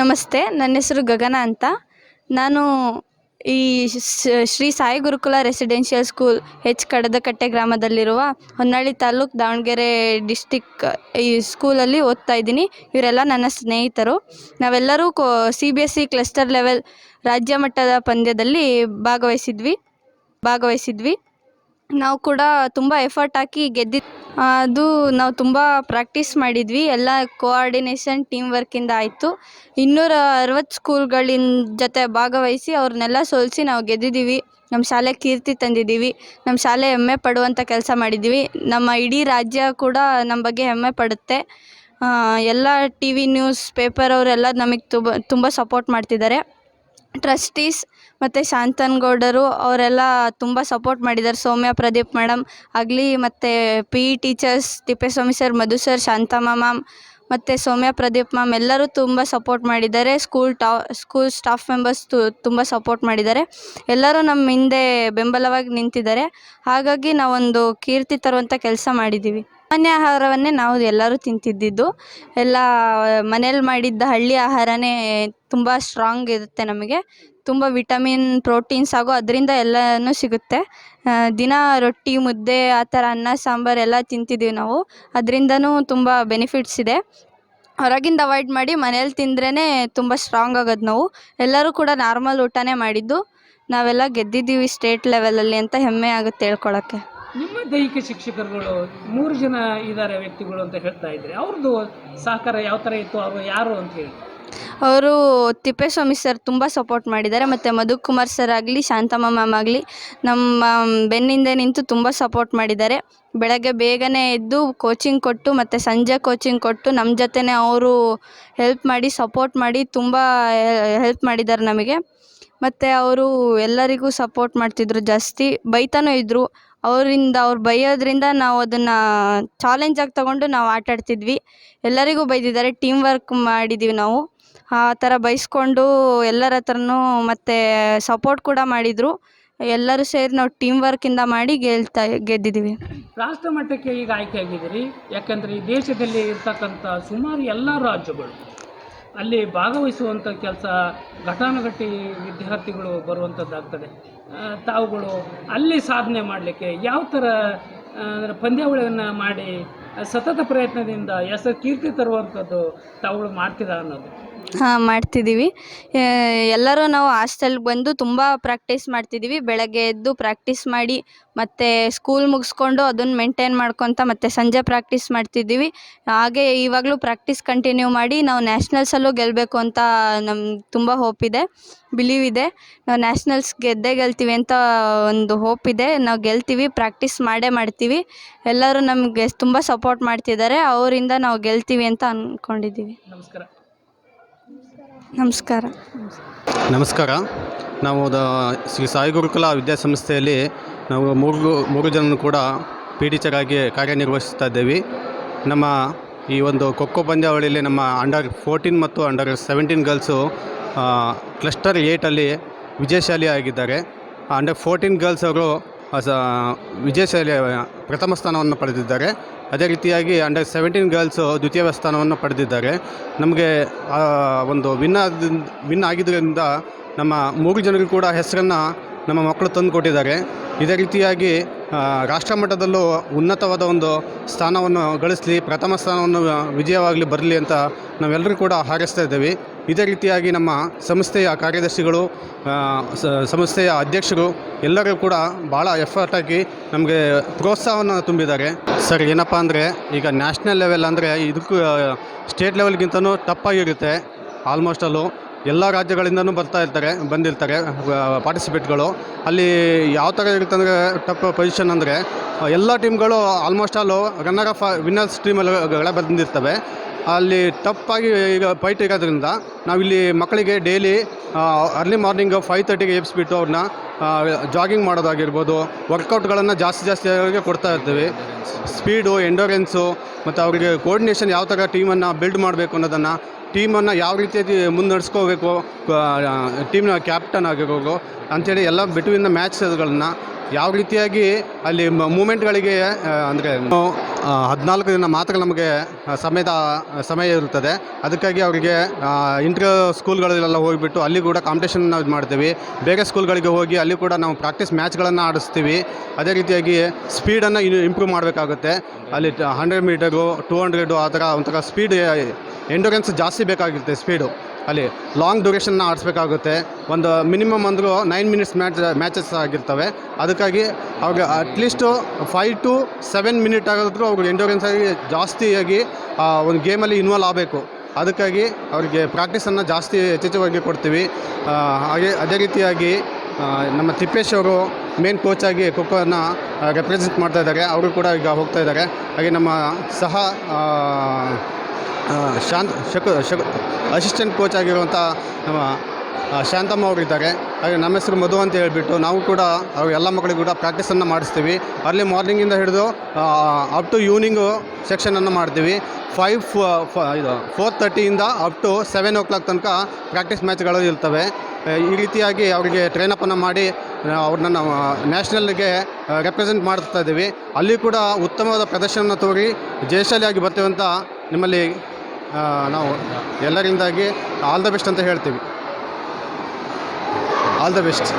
ನಮಸ್ತೆ, ನನ್ನ ಹೆಸರು ಗಗನ ಅಂತ. ನಾನು ಈ Shri Sai Gurukula residential school H Kadadakatte ಗ್ರಾಮದಲ್ಲಿರುವ ಹೊನ್ನಾಳಿ ತಾಲೂಕು ದಾವಣಗೆರೆ ಡಿಸ್ಟಿಕ್, ಈ ಸ್ಕೂಲಲ್ಲಿ ಓದ್ತಾ ಇದ್ದೀನಿ. ಇವರೆಲ್ಲ ನನ್ನ ಸ್ನೇಹಿತರು. ನಾವೆಲ್ಲರೂ ಕೋ, C B S C cluster level ರಾಜ್ಯ ಮಟ್ಟದ ಪಂದ್ಯದಲ್ಲಿ ಭಾಗವಹಿಸಿದ್ವಿ. ಭಾಗವಹಿಸಿದ್ವಿ. ನಾವು ಕೂಡ ತುಂಬ ಎಫರ್ಟ್ ಹಾಕಿ ಗೆದ್ದಿದ್ದು ಅದು ನಾವು ತುಂಬ ಪ್ರಾಕ್ಟೀಸ್ ಮಾಡಿದ್ವಿ. ಎಲ್ಲ ಕೋಆರ್ಡಿನೇಷನ್ ಟೀಮ್ ವರ್ಕಿಂದ ಆಯಿತು. ಇನ್ನೂರ ಅರವತ್ತು ಸ್ಕೂಲ್ಗಳಿನ ಜೊತೆ ಭಾಗವಹಿಸಿ ಅವ್ರನ್ನೆಲ್ಲ ಸೋಲಿಸಿ ನಾವು ಗೆದ್ದಿದ್ದೀವಿ ನಮ್ಮ ಶಾಲೆ ಕೀರ್ತಿ ತಂದಿದ್ದೀವಿ ನಮ್ಮ ಶಾಲೆ ಹೆಮ್ಮೆ ಪಡುವಂಥ ಕೆಲಸ ಮಾಡಿದ್ದೀವಿ ನಮ್ಮ ಇಡೀ ರಾಜ್ಯ ಕೂಡ ನಮ್ಮ ಬಗ್ಗೆ ಹೆಮ್ಮೆ ಪಡುತ್ತೆ. ಎಲ್ಲ ಟಿ ವಿ ನ್ಯೂಸ್ ಪೇಪರ್ ಅವರೆಲ್ಲ ನಮಗೆ ತುಂಬ ತುಂಬ ಸಪೋರ್ಟ್ ಮಾಡ್ತಿದ್ದಾರೆ. ಟ್ರಸ್ಟೀಸ್ ಮತ್ತು ಶಾಂತನಗೌಡರು ಅವರೆಲ್ಲ ತುಂಬ ಸಪೋರ್ಟ್ ಮಾಡಿದ್ದಾರೆ. ಸೌಮ್ಯ ಪ್ರದೀಪ್ ಮೇಡಮ್ ಆಗಲಿ ಮತ್ತು P E teachers Thippeswamy sir Madhu sir Shanthamma ma'am ಮತ್ತು ಸೌಮ್ಯ ಪ್ರದೀಪ್ ಮ್ಯಾಮ್ ಎಲ್ಲರೂ ತುಂಬ ಸಪೋರ್ಟ್ ಮಾಡಿದ್ದಾರೆ. ಸ್ಕೂಲ್ ಟಾ ಸ್ಕೂಲ್ ಸ್ಟಾಫ್ ಮೆಂಬರ್ಸ್ ತುಂಬ ಸಪೋರ್ಟ್ ಮಾಡಿದ್ದಾರೆ. ಎಲ್ಲರೂ ನಮ್ಮ ಹಿಂದೆ ಬೆಂಬಲವಾಗಿ ನಿಂತಿದ್ದಾರೆ. ಹಾಗಾಗಿ ನಾವೊಂದು ಕೀರ್ತಿ ತರುವಂಥ ಕೆಲಸ ಮಾಡಿದ್ದೀವಿ. ಸಾಮಾನ್ಯ ಆಹಾರವನ್ನೇ ನಾವು ಎಲ್ಲರೂ ತಿಂತಿದ್ದಿದ್ದು. ಎಲ್ಲ, ಮನೇಲಿ ಮಾಡಿದ್ದ ಹಳ್ಳಿ ಆಹಾರನೇ ತುಂಬ ಸ್ಟ್ರಾಂಗ್ ಇರುತ್ತೆ ನಮಗೆ. ತುಂಬ ವಿಟಮಿನ್ ಪ್ರೋಟೀನ್ಸ್ ಹಾಗೂ ಅದರಿಂದ ಎಲ್ಲನೂ ಸಿಗುತ್ತೆ. ದಿನ ರೊಟ್ಟಿ, ಮುದ್ದೆ, ಆ ಥರ ಅನ್ನ, ಸಾಂಬಾರು ಎಲ್ಲ ತಿಂತಿದ್ದೀವಿ ನಾವು. ಅದರಿಂದನೂ ತುಂಬ ಬೆನಿಫಿಟ್ಸ್ ಇದೆ. ಹೊರಗಿಂದ ಅವಾಯ್ಡ್ ಮಾಡಿ ಮನೇಲಿ ತಿಂದ್ರೇ ತುಂಬ ಸ್ಟ್ರಾಂಗ್ ಆಗೋದು ನಾವು. ಎಲ್ಲರೂ ಕೂಡ ನಾರ್ಮಲ್ ಊಟನೇ ಮಾಡಿದ್ದು. ನಾವೆಲ್ಲ ಗೆದ್ದಿದ್ದೀವಿ ಸ್ಟೇಟ್ ಲೆವೆಲಲ್ಲಿ ಅಂತ ಹೆಮ್ಮೆ ಆಗುತ್ತೆ ಹೇಳ್ಕೊಳಕ್ಕೆ. ನಿಮ್ಮ ದೈಹಿಕ ಶಿಕ್ಷಕರುಗಳು, ಮೂರು ಜನ ಇದ್ದಾರೆ ವ್ಯಕ್ತಿಗಳು ಅಂತ ಹೇಳ್ತಾ ಇದ್ರಿ ಅವ್ರದ್ದು ಸಹಕಾರ ಯಾವ ಥರ ಇತ್ತು, ಅವರು ಯಾರು ಅಂತ ಹೇಳಿ? ಅವರು ತಿಪ್ಪೇಸ್ವಾಮಿ ಸರ್ ತುಂಬ ಸಪೋರ್ಟ್ ಮಾಡಿದ್ದಾರೆ, ಮತ್ತು ಮಧುಕುಮಾರ್ ಸರ್ ಆಗಲಿ, ಶಾಂತಮ್ಮ ಮ್ಯಾಮ್ ಆಗಲಿ, ನಮ್ಮ ಬೆನ್ನಿಂದೆ ನಿಂತು ತುಂಬ ಸಪೋರ್ಟ್ ಮಾಡಿದ್ದಾರೆ. ಬೆಳಗ್ಗೆ ಬೇಗನೆ ಎದ್ದು ಕೋಚಿಂಗ್ ಕೊಟ್ಟು, ಮತ್ತು ಸಂಜೆ ಕೋಚಿಂಗ್ ಕೊಟ್ಟು ನಮ್ಮ ಜೊತೆನೇ ಅವರು ಹೆಲ್ಪ್ ಮಾಡಿ ಸಪೋರ್ಟ್ ಮಾಡಿ, ತುಂಬ ಹೆಲ್ಪ್ ಮಾಡಿದ್ದಾರೆ ನಮಗೆ. ಮತ್ತು ಅವರು ಎಲ್ಲರಿಗೂ ಸಪೋರ್ಟ್ ಮಾಡ್ತಿದ್ರು ಜಾಸ್ತಿ. ಬೈತಾನೂ ಇದ್ದರು ಅವರಿಂದ, ಅವ್ರು ಬೈಯೋದ್ರಿಂದ ನಾವು ಅದನ್ನು ಚಾಲೆಂಜಾಗಿ ತಗೊಂಡು ನಾವು ಆಟ ಆಡ್ತಿದ್ವಿ. ಎಲ್ಲರಿಗೂ ಬೈದಿದ್ದಾರೆ ಟೀಮ್ ವರ್ಕ್ ಮಾಡಿದ್ದೀವಿ ನಾವು. ಆ ಥರ ಬೈಸ್ಕೊಂಡು ಎಲ್ಲರ ಹತ್ರನೂ ಮತ್ತು ಸಪೋರ್ಟ್ ಕೂಡ ಮಾಡಿದರು. ಎಲ್ಲರೂ ಸೇರಿ ನಾವು ಟೀಮ್ ವರ್ಕಿಂದ ಮಾಡಿ ಗೆಲ್ತಾ ಗೆದ್ದಿದ್ದೀವಿ ರಾಷ್ಟ್ರ ಮಟ್ಟಕ್ಕೆ ಈಗ ಆಯ್ಕೆ ಆಗಿದ್ದೀರಿ. ಯಾಕಂದರೆ ಈ ದೇಶದಲ್ಲಿ ಇರ್ತಕ್ಕಂಥ ಸುಮಾರು ಎಲ್ಲ ರಾಜ್ಯಗಳು ಅಲ್ಲಿ ಭಾಗವಹಿಸುವಂಥ ಕೆಲಸ ಘಟಾನುಘಟಿ ವಿದ್ಯಾರ್ಥಿಗಳು ಬರುವಂಥದ್ದಾಗ್ತದೆ ತಾವುಗಳು ಅಲ್ಲಿ ಸಾಧನೆ ಮಾಡಲಿಕ್ಕೆ ಯಾವ ಥರ ಅಂದರೆ ಪಂದ್ಯಾವಳಿಯನ್ನು ಮಾಡಿ ಸತತ ಪ್ರಯತ್ನದಿಂದ ಹೆಸರು ಕೀರ್ತಿ ತರುವಂಥದ್ದು ತಾವುಗಳು ಮಾಡ್ತೀರಾ ಅನ್ನೋದು. ಹಾಂ ಮಾಡ್ತಿದ್ದೀವಿ ಎಲ್ಲರೂ ನಾವು ಹಾಸ್ಟೆಲ್ಗೆ ಬಂದು ತುಂಬ ಪ್ರಾಕ್ಟೀಸ್ ಮಾಡ್ತಿದ್ದೀವಿ ಬೆಳಗ್ಗೆ ಎದ್ದು ಪ್ರಾಕ್ಟೀಸ್ ಮಾಡಿ ಮತ್ತು ಸ್ಕೂಲ್ ಮುಗಿಸ್ಕೊಂಡು ಅದನ್ನು ಮೇಂಟೈನ್ ಮಾಡ್ಕೊತ ಮತ್ತು ಸಂಜೆ ಪ್ರಾಕ್ಟೀಸ್ ಮಾಡ್ತಿದ್ದೀವಿ ಹಾಗೆ ಇವಾಗಲೂ ಪ್ರಾಕ್ಟೀಸ್ ಕಂಟಿನ್ಯೂ ಮಾಡಿ ನಾವು ನ್ಯಾಷನಲ್ಸಲ್ಲೂ ಗೆಲ್ಲಬೇಕು ಅಂತ ನಮ್ಗೆ ತುಂಬ ಹೋಪ್ ಇದೆ ಬಿಲೀವ್ ಇದೆ. ನಾವು ನ್ಯಾಷನಲ್ಸ್ ಗೆದ್ದೇ ಗೆಲ್ತೀವಿ ಅಂತ ಒಂದು ಹೋಪ್ ಇದೆ. ನಾವು ಗೆಲ್ತೀವಿ, ಪ್ರಾಕ್ಟೀಸ್ ಮಾಡೇ ಮಾಡ್ತೀವಿ. ಎಲ್ಲರೂ ನಮಗೆ ತುಂಬ ಸಪೋರ್ಟ್ ಮಾಡ್ತಿದ್ದಾರೆ. ಅವರಿಂದ ನಾವು ಗೆಲ್ತೀವಿ ಅಂತ ಅಂದ್ಕೊಂಡಿದ್ದೀವಿ ನಮಸ್ಕಾರ. ನಮಸ್ಕಾರ. ನಮಸ್ಕಾರ. ನಾವು ದ ಶ್ರೀ ಸಾಯಿ ಗುರುಕುಲ ವಿದ್ಯಾಸಂಸ್ಥೆಯಲ್ಲಿ ನಾವು ಮೂರು ಮೂರು ಜನರು ಕೂಡ ಪಿ ಟೀಚರಾಗಿ ಕಾರ್ಯನಿರ್ವಹಿಸ್ತಾ ಇದ್ದೇವೆ. ನಮ್ಮ ಈ ಒಂದು ಖೋಖೋ ಪಂದ್ಯಾವಳಿಯಲ್ಲಿ ನಮ್ಮ ಅಂಡರ್ ಫೋರ್ಟೀನ್ ಮತ್ತು ಅಂಡರ್ ಸೆವೆಂಟೀನ್ ಗರ್ಲ್ಸು ಕ್ಲಸ್ಟರ್ ಏಯ್ಟಲ್ಲಿ ವಿಜಯಶಾಲಿ ಆಗಿದ್ದಾರೆ. ಅಂಡರ್ ಫೋರ್ಟೀನ್ ಗರ್ಲ್ಸ್ ಅವರು ವಿಜಯಶಾಲಿ ಪ್ರಥಮ ಸ್ಥಾನವನ್ನು ಪಡೆದಿದ್ದಾರೆ. ಅದೇ ರೀತಿಯಾಗಿ ಅಂಡರ್ ಸೆವೆಂಟೀನ್ ಗರ್ಲ್ಸು ದ್ವಿತೀಯ ಸ್ಥಾನವನ್ನು ಪಡೆದಿದ್ದಾರೆ. ನಮಗೆ ಒಂದು ವಿನ್ ವಿನ್ ಆಗಿದ್ದರಿಂದ ನಮ್ಮ ಮೂರು ಜನರು ಕೂಡ ಹೆಸರನ್ನು ನಮ್ಮ ಮಕ್ಕಳು ತಂದು ಕೊಟ್ಟಿದ್ದಾರೆ ಇದೇ ರೀತಿಯಾಗಿ ರಾಷ್ಟ್ರ ಮಟ್ಟದಲ್ಲೂ ಉನ್ನತವಾದ ಒಂದು ಸ್ಥಾನವನ್ನು ಗಳಿಸಲಿ, ಪ್ರಥಮ ಸ್ಥಾನವನ್ನು ವಿಜಯವಾಗಲಿ ಬರಲಿ ಅಂತ ನಾವೆಲ್ಲರೂ ಕೂಡ ಹಾರೈಸ್ತಾ ಇದ್ದೇವೆ. ಇದೇ ರೀತಿಯಾಗಿ ನಮ್ಮ ಸಂಸ್ಥೆಯ ಕಾರ್ಯದರ್ಶಿಗಳು ಸಂಸ್ಥೆಯ ಅಧ್ಯಕ್ಷರು ಎಲ್ಲರೂ ಕೂಡ ಭಾಳ ಎಫರ್ಟ್ ಹಾಕಿ ನಮಗೆ ಪ್ರೋತ್ಸಾಹವನ್ನು ತುಂಬಿದ್ದಾರೆ. ಸರ್, ಏನಪ್ಪ ಅಂದರೆ ಈಗ ನ್ಯಾಷನಲ್ ಲೆವೆಲ್ ಅಂದರೆ ಇದಕ್ಕೂ ಸ್ಟೇಟ್ ಲೆವೆಲ್ಗಿಂತನೂ ಆಲ್ಮೋಸ್ಟ್ ಆಲ್ಮೋಸ್ಟಲ್ಲು ಎಲ್ಲ ರಾಜ್ಯಗಳಿಂದನೂ ಬರ್ತಾ ಇರ್ತಾರೆ, ಬಂದಿರ್ತಾರೆ ಪಾರ್ಟಿಸಿಪೇಟ್ಗಳು ಅಲ್ಲಿ ಯಾವ ಥರ ಇರುತ್ತೆ ಅಂದರೆ ಟಫ್ ಪೊಸಿಷನ್ ಅಂದರೆ, ಎಲ್ಲ ಟೀಮ್ಗಳು almost all runner of winners ಟೀಮಲ್ಲಿ ಬಂದಿರ್ತವೆ. ಅಲ್ಲಿ ಟಫಾಗಿ ಈಗ ಫೈಟ್ ಇರೋದ್ರಿಂದ ನಾವಿಲ್ಲಿ ಮಕ್ಕಳಿಗೆ ಡೈಲಿ ಅರ್ಲಿ ಮಾರ್ನಿಂಗ್ ಫೈವ್ ತರ್ಟಿಗೆ ಎಬ್ಸ್ಬಿಟ್ಟು ಅವ್ರನ್ನ ಜಾಗಿಂಗ್ ಮಾಡೋದಾಗಿರ್ಬೋದು ವರ್ಕೌಟ್ಗಳನ್ನು ಜಾಸ್ತಿ ಜಾಸ್ತಿ ಅವರಿಗೆ ಕೊಡ್ತಾ ಇರ್ತೀವಿ. ಸ್ಪೀಡು ಎಂಡೋರೆನ್ಸು ಮತ್ತು ಅವರಿಗೆ ಕೋರ್ಡಿನೇಷನ್ ಯಾವ ಥರ ಟೀಮನ್ನು ಬಿಲ್ಡ್ ಮಾಡಬೇಕು ಅನ್ನೋದನ್ನು ಟೀಮನ್ನು ಯಾವ ರೀತಿಯಾಗಿ ಮುನ್ನಡೆಸ್ಕೋಬೇಕು ಟೀಮ್ನ ಕ್ಯಾಪ್ಟನ್ ಆಗಬೇಕು ಅಂಥೇಳಿ ಎಲ್ಲ ಬಿಟ್ವೀನ್ ದ ಯಾವ ರೀತಿಯಾಗಿ ಅಲ್ಲಿ ಮೂಮೆಂಟ್ಗಳಿಗೆ ಅಂದರೆ ಹದಿನಾಲ್ಕು ದಿನ ಮಾತ್ರ ನಮಗೆ ಸಮಯದ, ಸಮಯ ಇರುತ್ತದೆ. ಅದಕ್ಕಾಗಿ ಅವರಿಗೆ ಇಂಟರ್ ಸ್ಕೂಲ್ಗಳಲ್ಲೆಲ್ಲ ಹೋಗಿಬಿಟ್ಟು ಅಲ್ಲಿ ಕೂಡ ಕಾಂಪಿಟೇಷನ್ ನಾವು ಇದು ಮಾಡ್ತೀವಿ. ಬೇರೆ ಸ್ಕೂಲ್ಗಳಿಗೆ ಹೋಗಿ ಅಲ್ಲಿ ಕೂಡ ನಾವು ಪ್ರಾಕ್ಟೀಸ್ ಮ್ಯಾಚ್ಗಳನ್ನು ಆಡಿಸ್ತೀವಿ. ಅದೇ ರೀತಿಯಾಗಿ ಸ್ಪೀಡನ್ನು ಇಂಪ್ರೂವ್ ಮಾಡಬೇಕಾಗುತ್ತೆ. ಅಲ್ಲಿ ಹಂಡ್ರೆಡ್ ಮೀಟರು ಟೂ ಹಂಡ್ರೆಡು ಆ ಥರ, ಒಂಥರ ಸ್ಪೀಡ್ ಎಂಡೂರೆನ್ಸ್ ಜಾಸ್ತಿ ಬೇಕಾಗಿರುತ್ತೆ ಸ್ಪೀಡು ಅಲ್ಲಿ ಲಾಂಗ್ ಡ್ಯೂರೇಷನ್ನ ಆಡಿಸ್ಬೇಕಾಗುತ್ತೆ. ಒಂದು ಮಿನಿಮಮ್ ಅಂದರೂ ನೈನ್ ಮಿನಿಟ್ಸ್ ಮ್ಯಾಚ್ ಮ್ಯಾಚಸ್ ಆಗಿರ್ತವೆ. ಅದಕ್ಕಾಗಿ ಅವ್ರಿಗೆ at least five to seven minute ಆಗೋದ್ರೂ ಅವ್ರಿಗೆ ಎಂಡೋರೆನ್ಸ್ ಆಗಿ ಜಾಸ್ತಿಯಾಗಿ ಒಂದು ಗೇಮಲ್ಲಿ ಇನ್ವಾಲ್ವ್ ಆಗಬೇಕು. ಅದಕ್ಕಾಗಿ ಅವರಿಗೆ ಪ್ರಾಕ್ಟೀಸನ್ನು ಜಾಸ್ತಿ ಯಥೇಚ್ಛವಾಗಿ ಕೊಡ್ತೀವಿ. ಹಾಗೆ ಅದೇ ರೀತಿಯಾಗಿ ನಮ್ಮ ತಿಪ್ಪೇಶ್ ಅವರು ಮೇನ್ ಕೋಚಾಗಿ ಖೋಖೋನ ರೆಪ್ರೆಸೆಂಟ್ ಮಾಡ್ತಾ ಇದ್ದಾರೆ. ಅವರು ಕೂಡ ಈಗ ಹೋಗ್ತಾ ಇದ್ದಾರೆ. ಹಾಗೆ ನಮ್ಮ ಸಹ ಶಾಂತ್, ಶಕು ಶಕು ಅಸಿಸ್ಟೆಂಟ್ ಕೋಚ್ ಆಗಿರುವಂಥ ನಮ್ಮ ಶಾಂತಮ್ಮ ಅವರಿದ್ದಾರೆ. ಹಾಗೆ ನಮ್ಮ ಹೆಸರು ಮಧು ಅಂತ ಹೇಳಿಬಿಟ್ಟು ನಾವು ಕೂಡ ಅವ್ರ ಎಲ್ಲ ಮಕ್ಕಳಿಗೂ ಕೂಡ ಪ್ರಾಕ್ಟೀಸನ್ನು ಮಾಡಿಸ್ತೀವಿ. ಅರ್ಲಿ ಮಾರ್ನಿಂಗಿಂದ ಹಿಡಿದು ಅಪ್ ಟು ಈವ್ನಿಂಗು ಸೆಕ್ಷನನ್ನು ಮಾಡ್ತೀವಿ. ಫೈವ್ ಇದು ಫೋರ್ ತರ್ಟಿಯಿಂದ up to seven o'clock ತನಕ ಪ್ರಾಕ್ಟೀಸ್ ಮ್ಯಾಚ್ಗಳು ಇರ್ತವೆ. ಈ ರೀತಿಯಾಗಿ ಅವರಿಗೆ ಟ್ರೈನಪ್ಪನ್ನು ಮಾಡಿ ಅವ್ರನ್ನ ನ್ಯಾಷನಲ್ಗೆ ರೆಪ್ರೆಸೆಂಟ್ ಮಾಡ್ತಾ ಇದ್ದೀವಿ. ಅಲ್ಲಿ ಕೂಡ ಉತ್ತಮವಾದ ಪ್ರದರ್ಶನ ತೋರಿ ಜಯಶಾಲಿಯಾಗಿ ಬರ್ತೇವೆ ಅಂತ ನಿಮ್ಮಲ್ಲಿ ನಾವು ಎಲ್ಲರಿಂದಾಗಿ ಆಲ್ ದ ಬೆಸ್ಟ್ ಅಂತ ಹೇಳ್ತೀವಿ. All the best